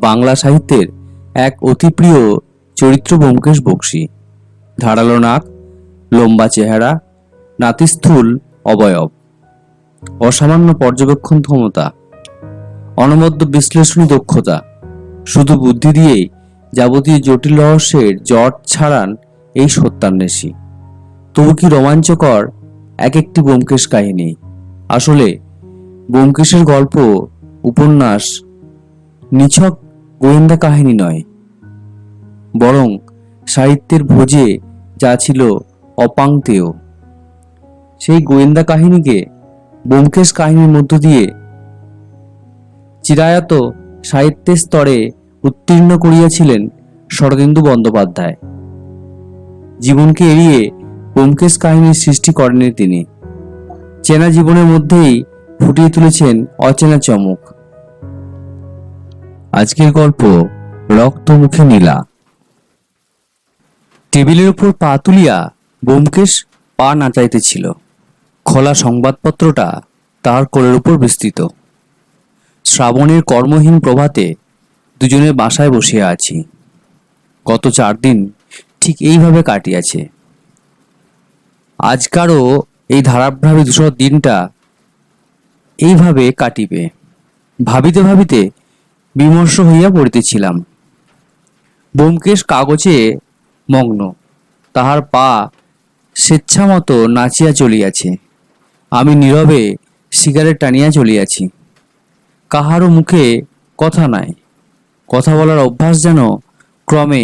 বাংলা সাহিত্যের এক অতি প্রিয় চরিত্র ব্যোমকেশ বক্সী। ধারালো নাক, লম্বা চেহারা, নাতিস্থূল অবয়ব। অসামান্য পর্যবেক্ষণ ক্ষমতা। অনবদ্য বিশ্লেষণী দক্ষতা। শুধু বুদ্ধি দিয়েই যাবতীয় জটিল রহস্যের জট ছাড়ান এই সত্যান্বেষী। তবু কি রোমাঞ্চকর এক একটি ব্যোমকেশ কাহিনী? আসলে ব্যোমকেশের গল্প, উপন্যাস, নিছক গোয়েন্দা কাহিনী নয়, বরং সাহিত্যের ভোজে যা ছিল অপাংতেয়। সেই গোয়েন্দা কাহিনীকে ব্যোমকেশ কাহিনীর মধ্য দিয়ে চিরায়ত সাহিত্যের স্তরে উত্তীর্ণ করিয়াছিলেন শরদিন্দু বন্দ্যোপাধ্যায়। জীবনকে এড়িয়ে ব্যোমকেশ কাহিনীর সৃষ্টি করেননি তিনি। চেনা জীবনের মধ্যেই ফুটিয়ে তুলেছেন অচেনা চমক। আজকের গল্প রক্তমুখী নীলা। টেবিলের উপর পা তুলিয়া ব্যোমকেশ পা নাচাইতেছিল খোলা সংবাদপত্রটা তার কোলের উপর বিস্তৃত। শ্রাবণের কর্মহীন প্রভাতে দুজনের বাসায় বসিয়া আছি। গত চার দিন ঠিক এইভাবে কাটিয়াছে। আজকারও এই ধারাভাবে দুশো দিনটা এইভাবে কাটিবে। ভাবিতে ভাবিতে বিমর্ষ হইয়া পড়িতেছিলাম। ব্যোমকেশ কাগজে মগ্ন। তাহার পা স্বেচ্ছামতো নাচিয়া চলিয়াছে। আমি নীরবে সিগারেট টানিয়া চলিয়াছি। কাহারও মুখে কথা নাই। কথা বলার অভ্যাস যেন ক্রমে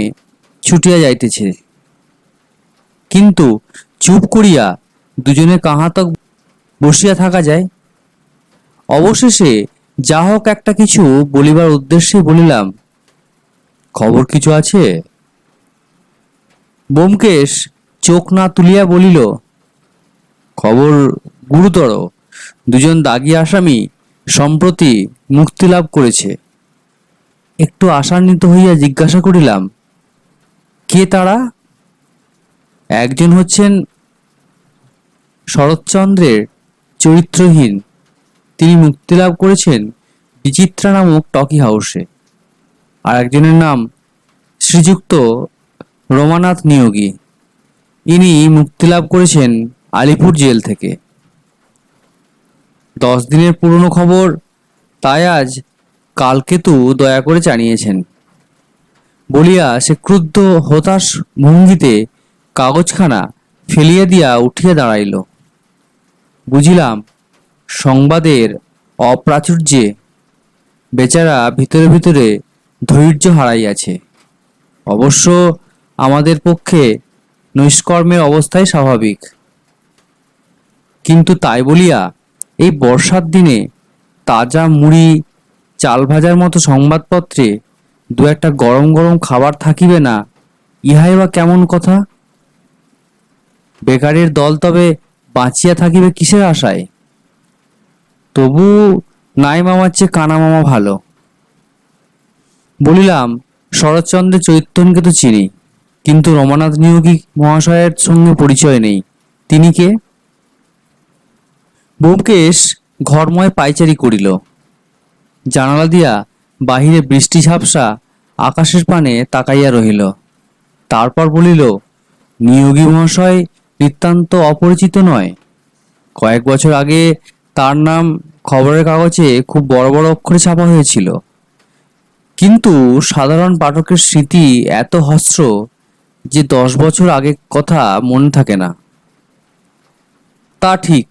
ছুটিয়া যাইতেছে। কিন্তু চুপ করিয়া দুজনে কাহাতক বসিয়া থাকা যায়? অবশেষে যা হোক একটা কিছু বলিবার উদ্দেশ্যে বলিলাম। খবর কিছু আছে? ব্যোমকেশ চোখ না তুলিয়া বলিল, খবর গুরুতর। দুজন দাগি আসামি সম্প্রতি মুক্তি লাভ করেছে। একটু আশান্বিত হইয়া জিজ্ঞাসা করিলাম, কে তারা? একজন হচ্ছেন শরৎচন্দ্রের চরিত্রহীন তিনি মুক্তি লাভ করেছেন বিচিত্রা নামক টকি হাউসে। আর একজনের নাম শ্রীযুক্ত রমানাথ নিয়োগী। ইনি মুক্তি লাভ করেছেন আলিপুর জেল থেকে। দশ দিনের পুরনো খবর, তাই আজ কালকেতু দয়া করে জানিয়েছেন। বলিয়া সে ক্রুদ্ধ, হতাশ ভঙ্গিতে কাগজখানা ফেলিয়া দিয়া উঠিয়া দাঁড়াইল। বুঝিলাম সংবাদের অপ্রাচুর্যে বেচারা ভিতরে ভিতরে ধৈর্য হারাইয়াছে। অবশ্য আমাদের পক্ষে নৈষ্কর্মের অবস্থাই স্বাভাবিক। কিন্তু তাই বলিয়া এই বর্ষার দিনে তাজা মুড়ি, চাল ভাজার মতো সংবাদপত্রে দু একটা গরম গরম খাবার থাকিবে না, ইহাই বা কেমন কথা? বেকারের দল তবে বাঁচিয়া থাকিবে কিসের আশায়? তবু নাই মামার চেয়ে কানা মামা ভালো। বলিলাম, শরৎচন্দ্রের চৈতন্যকে তো চিনি, কিন্তু রমানাথ নিয়োগী মহাশয়ের সঙ্গে পরিচয় নেই। তিনি কে? ব্যোমকেশ ঘরময় পাইচারি করিল। জানালা দিয়া বাহিরে বৃষ্টি ঝাপসা আকাশের পানে তাকাইয়া রহিল। তারপর বলিল, নিয়োগী মহাশয় নিতান্ত অপরিচিত নয়। কয়েক বছর আগে তার নাম খবরের কাগজে খুব বড় বড় অক্ষরে ছাপা হয়েছিল। কিন্তু সাধারণ পাঠকের স্মৃতি এত হস্র যে দশ বছর আগে কথা মনে থাকে না। তা ঠিক,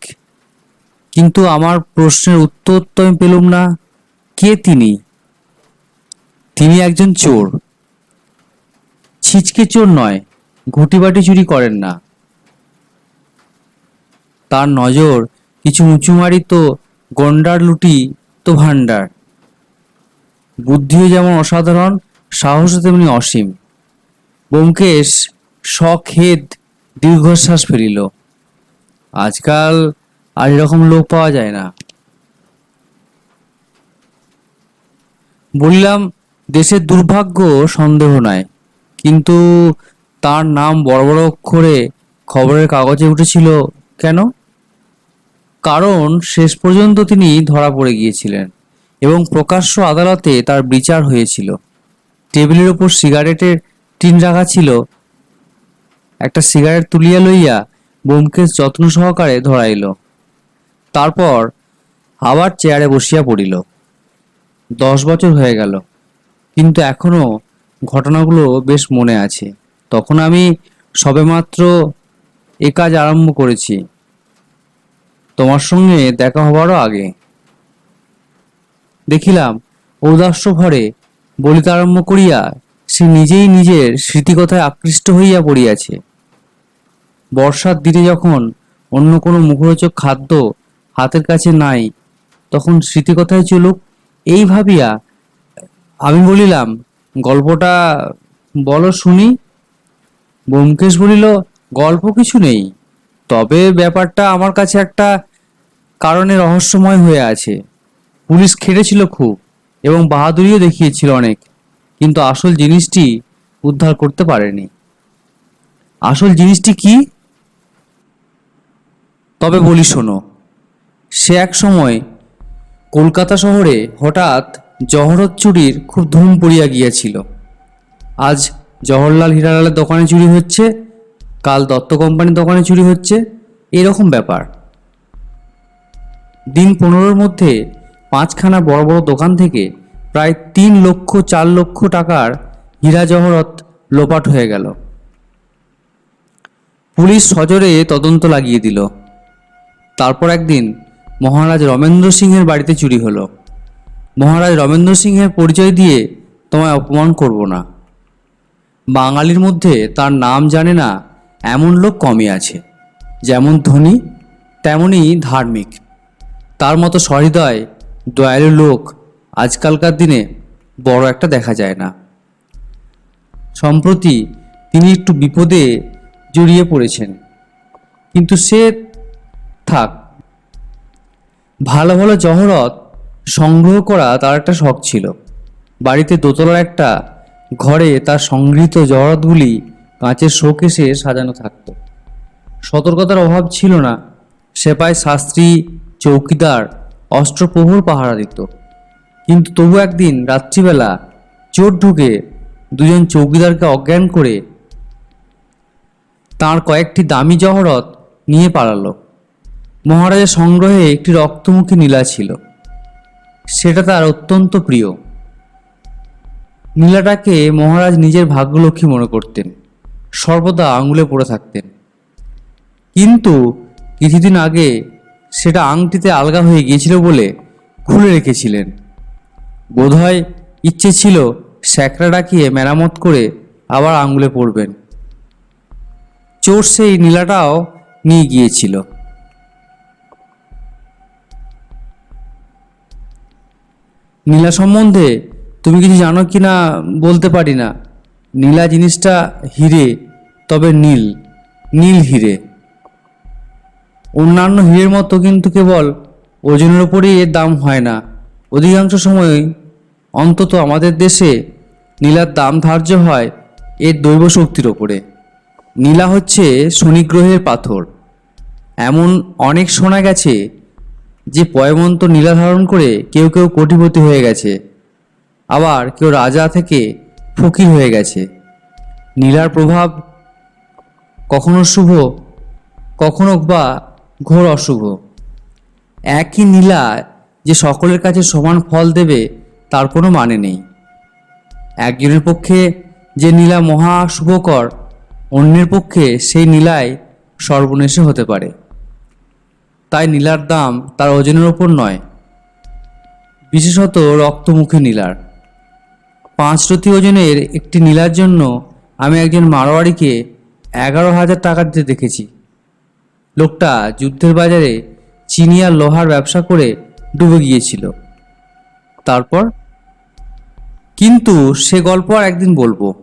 কিন্তু আমার প্রশ্নের উত্তর তো আমি পেলুম না, কে তিনি? তিনি একজন চোর। ছিচকে চোর নয়, ঘুটিবাটি চুরি করেন না। তার নজর কিছু উঁচুমারি তো, গন্ডার লুটি তো ভাণ্ডার। বুদ্ধিও যেমন অসাধারণ, সাহসও তেমনি অসীম। ব্যোমকেশ সখেদ দীর্ঘশ্বাস ফেলিল। আজকাল আর এরকম লোক পাওয়া যায় না। বললাম, দেশের দুর্ভাগ্য সন্দেহ নাই কিন্তু তার নাম বড় বড় অক্ষরে খবরের কাগজে উঠেছিল কেন? কারণ শেষ পর্যন্ত তিনি ধরা পড়ে গিয়েছিলেন এবং প্রকাশ্য আদালতে তার বিচার হয়েছিল। টেবিলের উপর সিগারেটের টিন রাখা ছিল। একটা সিগারেট তুলিয়া লইয়া ব্যোমকেশ যত্ন সহকারে ধরাইল তারপর আবার চেয়ারে বসিয়া পড়িল। দশ বছর হয়ে গেল, কিন্তু এখনও ঘটনাগুলো বেশ মনে আছে। তখন আমি সবেমাত্র এ কাজ আরম্ভ করেছি। তোমার সঙ্গে দেখা হবারও আগে। দেখিলাম, ঔদাস্য ভরে বলিতে আরম্ভ করিয়া সে নিজেই নিজের স্মৃতিকথায় আকৃষ্ট হইয়া পড়িয়াছে। বর্ষার দিনে যখন অন্য কোনো মুখরোচক খাদ্য হাতের কাছে নাই, তখন স্মৃতিকথায় চলুক এই ভাবিয়া, আমি বলিলাম, গল্পটা বলো শুনি। ব্যোমকেশ বলিল, গল্প কিছু নেই। তবে ব্যাপারটা আমার কাছে একটা কারণে রহস্যময় হয়ে আছে। পুলিশ খেটেছিল খুব এবং বাহাদুরিও দেখিয়েছিল অনেক, কিন্তু আসল জিনিসটি উদ্ধার করতে পারেনি। আসল জিনিসটি কি? তবে বলি শোনো, সে এক সময় কলকাতা শহরে হঠাৎ জহরত চুরির খুব ধুম পড়িয়া গিয়াছিল। আজ জওহরলাল হীরালালের দোকানে চুরি হচ্ছে কাল দত্ত কোম্পানির দোকানে চুরি হচ্ছে। এরকম ব্যাপার। দিন পনেরোর মধ্যে পাঁচখানা বড় বড় দোকান থেকে প্রায় তিন লক্ষ, চার লক্ষ টাকার হীরা জহরত লোপাট হয়ে গেল। পুলিশ সজোরে তদন্ত লাগিয়ে দিল। তারপর একদিন মহারাজ রমেন্দ্র সিংহের বাড়িতে চুরি হলো। মহারাজ রমেন্দ্র সিংহের পরিচয় দিয়ে তোমায় অপমান করব না। বাঙালির মধ্যে তার নাম জানে না এমন লোক কমই আছে। যেমন ধনী, তেমনই ধার্মিক। তার মতো সহৃদয়, দয়ালু লোক আজকালকার দিনে বড় একটা দেখা যায় না। সম্প্রতি তিনি একটু বিপদে জড়িয়ে পড়েছেন। কিন্তু সে থাক। ভালো ভালো জহরত সংগ্রহ করা তার একটা শখ ছিল। বাড়িতে দোতলার একটা ঘরে তার সংগৃহীত জহরতগুলি কাঁচের শোকেসে সাজানো থাকত। সতর্কতার অভাব ছিল না সেপাই শাস্ত্রী, চৌকিদার অস্ত্রপ্রহর পাহারা দিত। কিন্তু তবু একদিন রাত্রিবেলা চোর ঢুকে দুজন চৌকিদারকে অজ্ঞান করে তার কয়েকটি দামি জহরত নিয়ে পালালো। মহারাজের সংগ্রহে একটি রক্তমুখী নীলা ছিল। সেটা তার অত্যন্ত প্রিয়। নীলাটাকে মহারাজ নিজের ভাগ্যলক্ষ্মী মনে করতেন। সর্বদা আঙুলে পড়ে থাকতেন। কিন্তু কিছুদিন আগে সেটা আংটিতে আলগা হয়ে গিয়েছিল বলে খুলে রেখেছিলেন। বোধহয় ইচ্ছে ছিল স্যাকরা ডাকিয়ে মেরামত করে আবার আঙুলে পড়বেন। চোর সেই নীলাটাও নিয়ে গিয়েছিল। নীলা সম্বন্ধে তুমি কিছু জানো কি না বলতে পারি না। নীলা জিনিসটা হিরে, তবে নীল নীল হিরে। অন্যান্য হীরের মতো কিন্তু কেবল ওজনের উপরেই এর দাম হয় না। অধিকাংশ সময়ই অন্তত আমাদের দেশে নীলার দাম ধার্য হয় এর দৈব শক্তির ওপরে। নীলা হচ্ছে শনি গ্রহের পাথর। এমন অনেক শোনা গেছে যে পয়মন্ত নীলা ধারণ করে কেউ কেউ কোটিপতি হয়ে গেছে। আবার কেউ রাজা থেকে ফকির হয়ে গেছে। নীলার প্রভাব কখনো শুভ, কখনো বা ঘোর অশুভ। একই নীলা যে সকলের কাছে সমান ফল দেবে, তার কোনো মানে নেই। একজনের পক্ষে যে নীলা মহা শুভকর, অন্যের পক্ষে সেই নীলায় সর্বনেশে হতে পারে। তাই নীলার দাম তার ওজনের ওপর নয়। বিশেষত রক্তমুখী নীলার। পাঁচ রতি ওজনের একটি নীলার জন্য আমি একজন মারোয়াড়িকে এগারো হাজার টাকা দিতে দেখেছি। লোকটা যুদ্ধের বাজারে চিনি আর লোহার ব্যবসা করে ডুবে গিয়েছিল। তারপর? কিন্তু সে গল্প আর একদিন বলব।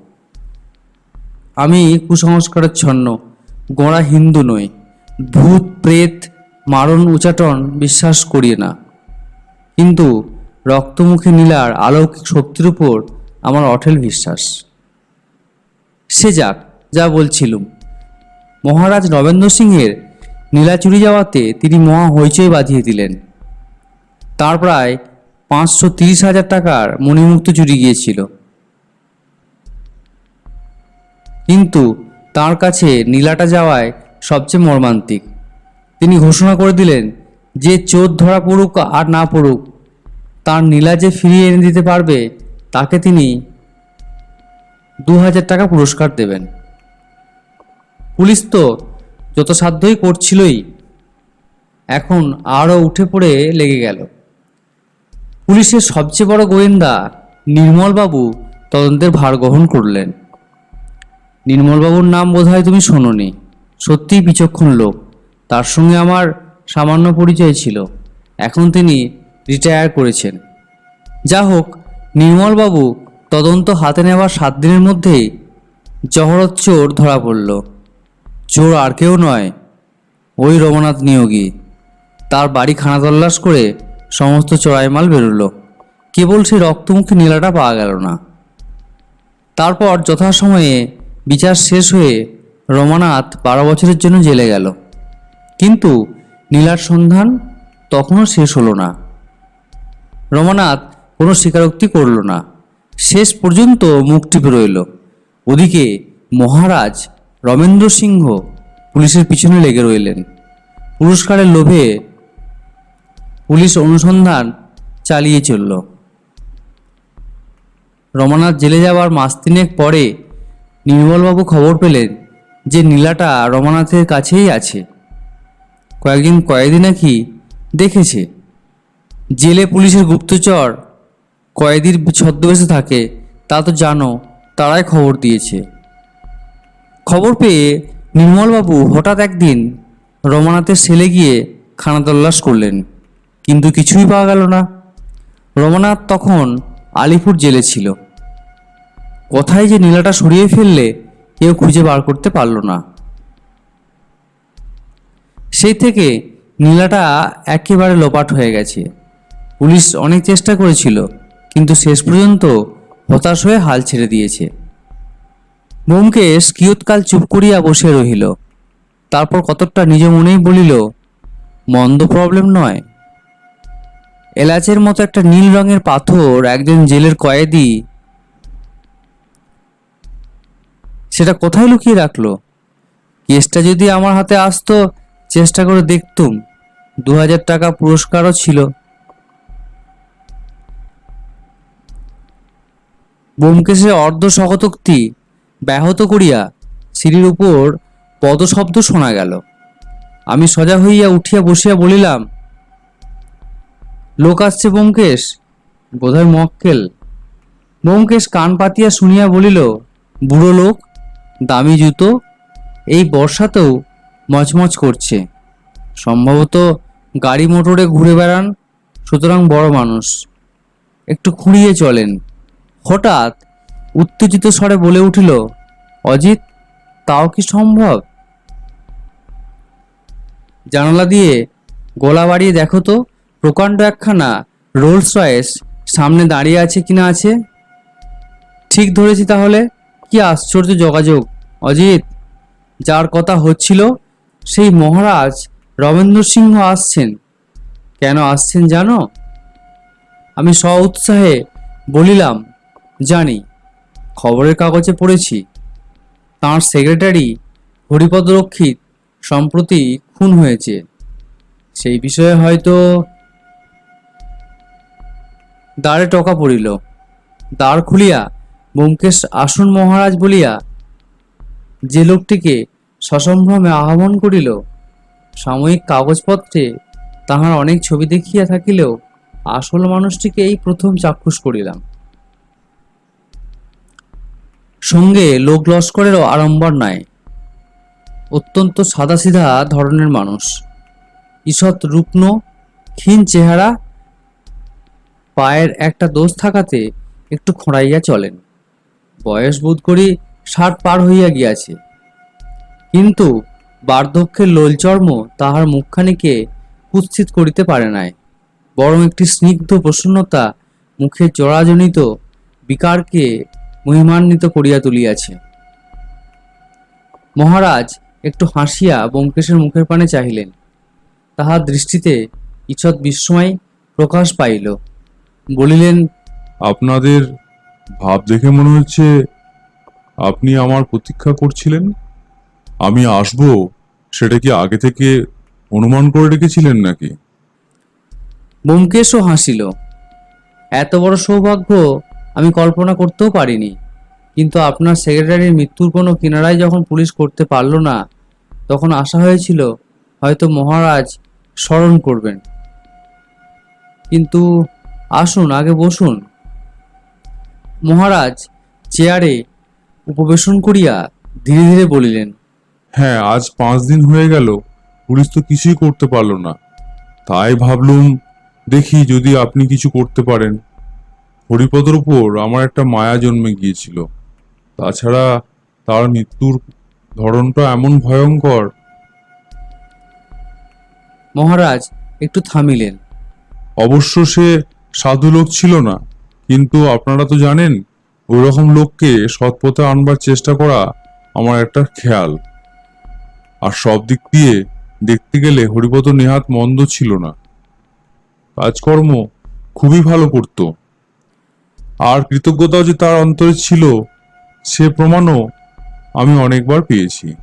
আমি কুসংস্কারের ছন্ন গোড়া হিন্দু নই, ভূত, প্রেত, মারণ, উচাটন বিশ্বাস করি না। কিন্তু রক্তমুখী নীলার অলৌকিক শক্তির উপর আমার অঠেল বিশ্বাস। সে যাক, যা বলছিলুম। মহারাজ নবেন্দ্র সিংহের নীলা চুরি যাওয়াতে তিনি মহা হইচই বাঁধিয়ে দিলেন। তার প্রায় পাঁচশো তিরিশ হাজার টাকার মণিমুক্ত চুরি গিয়েছিল। কিন্তু তার কাছে নীলাটা যাওয়ায় সবচেয়ে মর্মান্তিক। তিনি ঘোষণা করে দিলেন, যে চোর ধরা পড়ুক আর না পড়ুক, তার নীলা যে ফিরিয়ে এনে দিতে পারবে তাকে তিনি দু হাজার টাকা পুরস্কার দেবেন। পুলিশ তো যত সাধ্যই করছিলই, এখন আরও উঠে পড়ে লেগে গেল। পুলিশের সবচেয়ে বড় গোয়েন্দা নির্মলবাবু তদন্তের ভার গ্রহণ করলেন। নির্মলবাবুর নাম বোধহয় তুমি শোনোনি, সত্যিই বিচক্ষণ লোক। তার সঙ্গে আমার সামান্য পরিচয় ছিল, এখন তিনি রিটায়ার করেছেন। যা হোক নির্মলবাবু তদন্ত হাতে নেওয়ার সাত দিনের মধ্যেই জহরত চোর ধরা পড়ল। চোর আর কেউ নয়, ওই রমনাথ নিয়োগী। তার বাড়ি খানা তল্লাশ করে সমস্ত চড়াই মাল বেরোলো। কেবল সেই রক্তমুখী নীলাটা পাওয়া গেল না। তারপর যথাসময়ে বিচার শেষ হয়ে রমানাথ বারো বছরের জন্য জেলে গেল। কিন্তু নীলার সন্ধান তখনও শেষ হলো না। রমানাথ কোনো স্বীকারোক্তি করল না। শেষ পর্যন্ত মুখ টিপে রইল ওদিকে মহারাজ রমেন্দ্র সিংহ পুলিশের পিছনে লেগে রইলেন। পুরস্কারের লোভে পুলিশ অনুসন্ধান চালিয়ে চলল। রমানাথ জেলে যাওয়ার মাস তিনেক পরে নির্মলবাবু খবর পেলেন যে নীলাটা রমানাথের কাছেই আছে। কয়েকদিন কয়েদি নাকি দেখেছে। জেলে পুলিশের গুপ্তচর কয়েদির ছদ্মবেশে থাকে, তা তো জানো, তারাই খবর দিয়েছে। খবর পেয়ে নির্মলবাবু হঠাৎ একদিন রমানাথের সেলে গিয়ে খানা তল্লাশ করলেন, কিন্তু কিছুই পাওয়া গেল না। রমানাথ তখন আলিপুর জেলে ছিল। কোথায় যে নীলাটা সরিয়ে ফেললে কেউ খুঁজে বার করতে পারল না। সেই থেকে নীলাটা একেবারে লোপাট হয়ে গেছে। পুলিশ অনেক চেষ্টা করেছিল কিন্তু শেষ পর্যন্ত হতাশ হয়ে হাল ছেড়ে দিয়েছে। ব্যোমকেশ কিয়ৎকাল চুপ করিয়া বসে রহিল। তারপর কতকটা নিজ মনেই বলিল, মন্দ প্রবলেম নয়। এলাচের মতো একটা নীল রঙের পাথর একজন জেলের কয়েদি সেটা কোথায় লুকিয়ে রাখল? কেসটা যদি আমার হাতে আসতো, চেষ্টা করে দেখতুম। দু হাজার টাকা পুরস্কারও ছিল। ব্যোমকেশের অর্ধ শকতোক্তি ব্যাহত করিয়া সিঁড়ির উপর পদশব্দ শোনা গেল। আমি সজা হইয়া উঠিয়া বসিয়া বলিলাম, লোক আসছে ব্যোমকেশ বোধহয় মক্কেল। ব্যোমকেশ কান পাতিয়া শুনিয়া বলিল, বুড়ো লোক, দামি জুতো, এই বর্ষাতেও মচমচ করছে। সম্ভবত গাড়ি মোটরে ঘুরে বেড়ান, সুতরাং বড় মানুষ। একটু খুঁড়িয়ে চলেন। হঠাৎ উত্তেজিত স্বরে বলে উঠিল, অজিত, তাও কি সম্ভব? জানালা দিয়ে গলা বাড়িয়ে দেখো তো, প্রকাণ্ড একখানা রোলস রয়েস সামনে দাঁড়িয়ে আছে কিনা আছে। ঠিক ধরেছি তাহলে, কি আশ্চর্য যোগাযোগ। অজিত, যার কথা হচ্ছিল, সেই মহারাজ রমেন্দ্র সিংহ আসছেন। কেন আসছেন জানো? আমি স্ব উৎসাহে বলিলাম জানি, খবরের কাগজে পড়েছি। তাঁর সেক্রেটারি হরিপদ রক্ষিত সম্প্রতি খুন হয়েছে। সেই বিষয়ে হয়তো দ্বারে টকা পড়িল। দ্বার খুলিয়া ব্যোমকেশ আসুন মহারাজ বলিয়া যে লোকটিকে সসম্ভ্রমে আহ্বান করিল, সাময়িক কাগজপত্রে তাহার অনেক ছবি দেখিয়া থাকিলেও আসল মানুষটিকে এই প্রথম চাক্ষুষ করিলাম। সঙ্গে লোক লস্করেরও আড়ম্বর নাই। অত্যন্ত সাদাসিধা ধরনের মানুষ। ঈষৎ রুগ্ন, ক্ষীণ চেহারা, পায়ের একটা দোষ থাকাতে একটু খোঁড়াইয়া চলেন। বয়স বোধ করি ষাট পার হইয়া গিয়াছে। কিন্তু বার্ধক্যের লোলচর্ম তাহার মুখখানিকে কুৎসিত করিতে পারে নাই। বরং একটি স্নিগ্ধ প্রসন্নতা মুখের জরাজনিত বিকারকে মহিমান্বিত করিয়া তুলিয়াছে। মহারাজ একটু হাসিয়া ব্যোমকেশের মুখের পানে চাহিলেন। তাহার দৃষ্টিতে ঈষৎ বিস্ময় প্রকাশ পাইল। বলিলেন আপনাদের ভাব দেখে মনে হচ্ছে আপনি আমার প্রতীক্ষা করছিলেন? আমি আসব সেটা কি আগে থেকে অনুমান করে রেখেছিলেন নাকি? ব্যোমকেশও হাসিল। এত বড় সৌভাগ্য আমি কল্পনা করতেও পারিনি। কিন্তু আপনার সেক্রেটারির মৃত্যুর কোনো কিনারাই যখন পুলিশ করতে পারল না, তখন আশা হয়েছিল হয়তো মহারাজ স্মরণ করবেন। কিন্তু আসুন, আগে বসুন। মহারাজ চেয়ারে উপবেশন করিয়া ধীরে ধীরে বলিলেন হ্যাঁ আজ পাঁচ দিন হয়ে গেল, পুলিশ তো কিছুই করতে পারল না। তাই ভাবলুম, দেখি যদি আপনি কিছু করতে পারেন। হরিপদর উপর আমার একটা মায়া জন্মে গিয়েছিল। তাছাড়া তার মৃত্যুর ধরনটা এমন ভয়ঙ্কর। মহারাজ একটু থামিলেন। অবশ্য সে সাধু লোক ছিল না কিন্তু আপনারা তো জানেন ওই রকম লোককে সৎপথে আনবার চেষ্টা করা আমার একটা খেয়াল। আর সব দিক দিয়ে দেখতে গেলে হরিপদ নেহাত মন্দ ছিল না। কাজকর্ম খুবই ভালো করত। আর কৃতজ্ঞতাও যে তার অন্তরে ছিল সে প্রমাণও আমি অনেকবার পেয়েছি।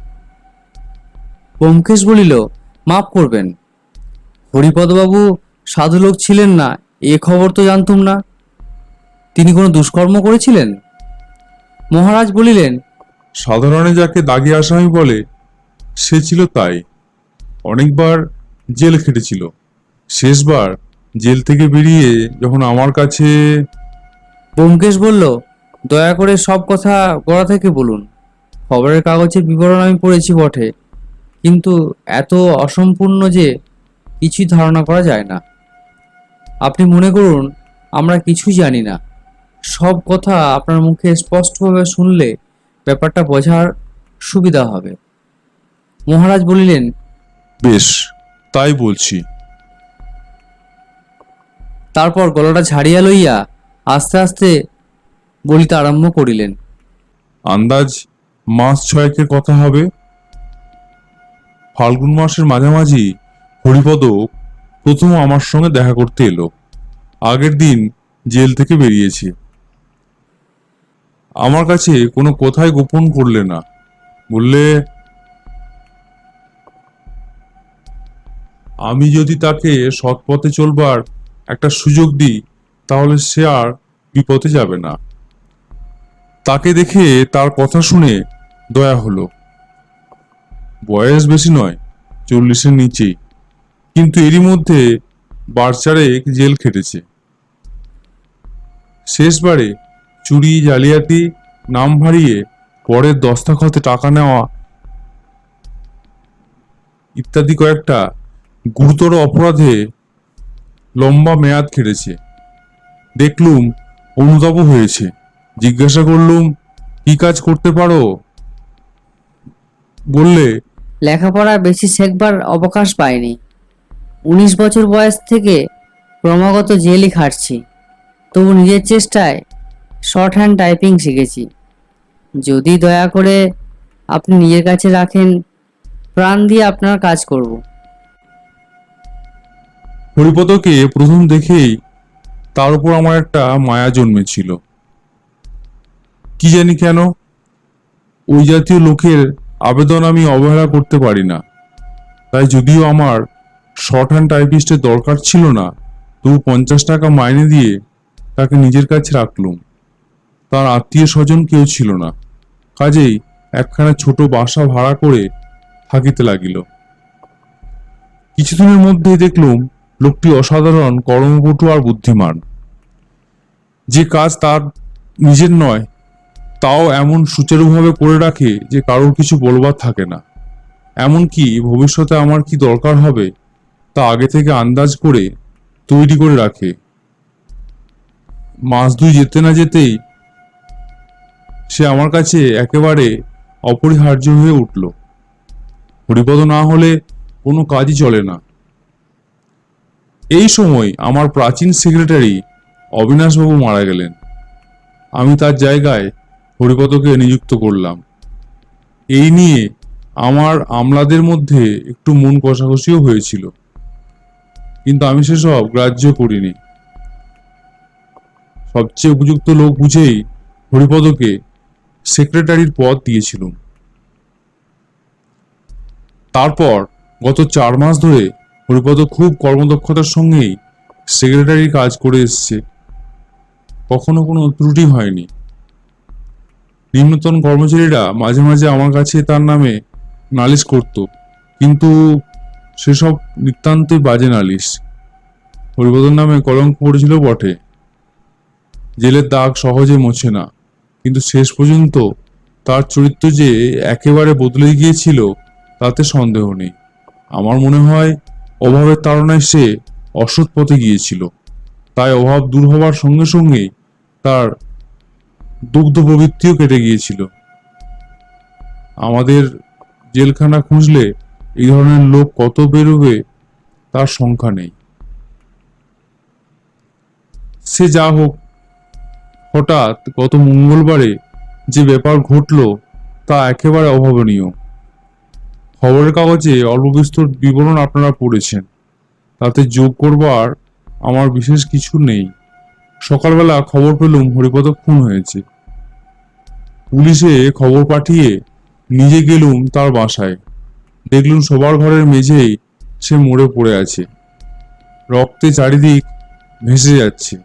ব্যোমকেশ বলিল মাফ করবেন। হরিপদবাবু সাধু লোক ছিলেন না এ খবর তো জানতুম না। তিনি কোনো দুষ্কর্ম করেছিলেন? মহারাজ বলিলেন সাধারণে যাকে দাগি আসামি বলে সে ছিল তাই। অনেকবার জেল খেটেছিল। শেষবার জেল থেকে বেরিয়ে যখন আমার কাছে ব্যোমকেশ বলল দয়া করে সব কথা গোড়া থেকে বলুন। খবরের কাগজের বিবরণ আমি পড়েছি বটে কিন্তু এত অসম্পূর্ণ যে কিছুই ধারণা করা যায় না। আপনি মনে করুন আমরা কিছুই জানি না। সব কথা আপনার মুখে স্পষ্টভাবে শুনলে ব্যাপারটা বোঝার সুবিধা হবে। মহারাজ বলিলেন বেশ তাই বলছি। তারপর গলাটা ঝাড়িয়া লইয়া আস্তে আস্তে বলিতে আরম্ভ করিলেন। আন্দাজ মাস ছয়েকের কথা হবে। ফাল্গুন মাসের মাঝামাঝি হরিপদ প্রথম আমার সঙ্গে দেখা করতে এলো। আগের দিন জেল থেকে বেরিয়েছে। আমার কাছে কোনো কথাই গোপন করলে না। বললে, আমি যদি তাকে সৎপথে চলবার একটা সুযোগ দিই তাহলে সে আর বিপদে যাবে না। তাকে দেখে তার কথা শুনে দয়া হলো। বয়স বেশি নয়, চল্লিশের নিচেই। কিন্তু এরই মধ্যে বারচারেক জেল খেটেছে। শেষবারে চুরি, জালিয়াতি, নাম ভারিয়ে পরের দস্তাখতে টাকা নেওয়া ইত্যাদি কয়েকটা গুরুতর অপরাধে লম্বা মেয়াদ খেটেছে। দেখলুম অনুতাপও হয়েছে। জিজ্ঞাসা করলুম কি কাজ করতে পারো? বললে লেখাপড়া বেশি শেখবার অবকাশ পাইনি। উনিশ বছর বয়স থেকে ক্রমাগত জেলই খাটছি। তবু নিজের চেষ্টায় শর্ট হ্যান্ড টাইপিং শিখেছি। যদি দয়া করে আপনি নিজের কাছে রাখেন প্রাণ দিয়ে আপনার কাজ করব। হরিপদকে প্রথম দেখেই তার উপর আমার একটা মায়া জন্মেছিল। কি জানি কেন? ওই জাতীয় লোকের আবেদন আমি অবহেলা করতে পারি না। তাই যদিও আমার শর্ট হ্যান্ড টাইপিস্টের দরকার ছিল না, তবু পঞ্চাশ টাকা মাইনে দিয়ে তাকে নিজের কাছে রাখলুম। তার আত্মীয় স্বজন কেউ ছিল না। কাজেই একখানা ছোট বাসা ভাড়া করে থাকিতে লাগিল। কিছুদিনের মধ্যেই দেখলুম লোকটি অসাধারণ কর্মপটু আর বুদ্ধিমান। যে কাজ তার নিজের নয়, তাও এমন সুচারুভাবে করে রাখে যে কারোর কিছু বলবার থাকে না। এমনকি ভবিষ্যতে আমার কি দরকার হবে, তা আগে থেকে আন্দাজ করে তৈরি করে রাখে। মাস দুই যেতে না যেতেই সে আমার কাছে একেবারে অপরিহার্য হয়ে উঠল। হরিপদ না হলে কোনো কাজই চলে না। এই সময় আমার প্রাচীন সেক্রেটারি অবিনাশবাবু মারা গেলেন। আমি তার জায়গায় হরিপদকে নিযুক্ত করলাম। এই নিয়ে আমার আমলাদের মধ্যে একটু মন কষাকষিও হয়েছিল। কিন্তু আমি সেসব গ্রাহ্য করিনি। সবচেয়ে উপযুক্ত লোক বুঝেই হরিপদকে সেক্রেটারির পদ দিয়েছিলুম। তারপর গত চার মাস ধরে হরিপদ খুব কর্মদক্ষতার সঙ্গেই সেক্রেটারি কাজ করে এসছে। কখনো কোনো ত্রুটি হয়নি। নিম্নতন কর্মচারীরা মাঝে মাঝে আমার কাছে তার নামে নালিশ করত, কিন্তু সেসব নিতান্তই বাজে নালিশ। হরিপদর নামে কলঙ্ক পড়েছিল বটে। জেলের দাগ সহজে মোছে না, কিন্তু শেষ পর্যন্ত তার চরিত্র যে একেবারে বদলে গিয়েছিল, তাতে সন্দেহ নেই। আমার মনে হয় অভাবের তাড়নায় সে অসৎ পথে গিয়েছিল। তাই অভাব দূর হবার সঙ্গে সঙ্গে তার দুগ্ধ প্রবৃত্তিও কেটে গিয়েছিল। আমাদের জেলখানা খুঁজলে এই ধরনের লোক কত বেরোবে তার সংখ্যা নেই। সে যা হোক, হঠাৎ গত মঙ্গলবারে যে ব্যাপার ঘটলো তা একেবারে অভাবনীয়। খবরের কাগজে অল্প বিস্তর বিবরণ আপনারা পড়েছেন। তাতে যোগ করবার আমার বিশেষ কিছু নেই। সকালবেলা খবর পেলুম হরিপদ খুন হয়েছে। পুলিশে খবর পাঠিয়ে নিজে গেলুম তার বাসায়। দেখলুম সবার ঘরের মেঝেই সে মরে পড়ে আছে। রক্তে চারিদিক ভেসে যাচ্ছে।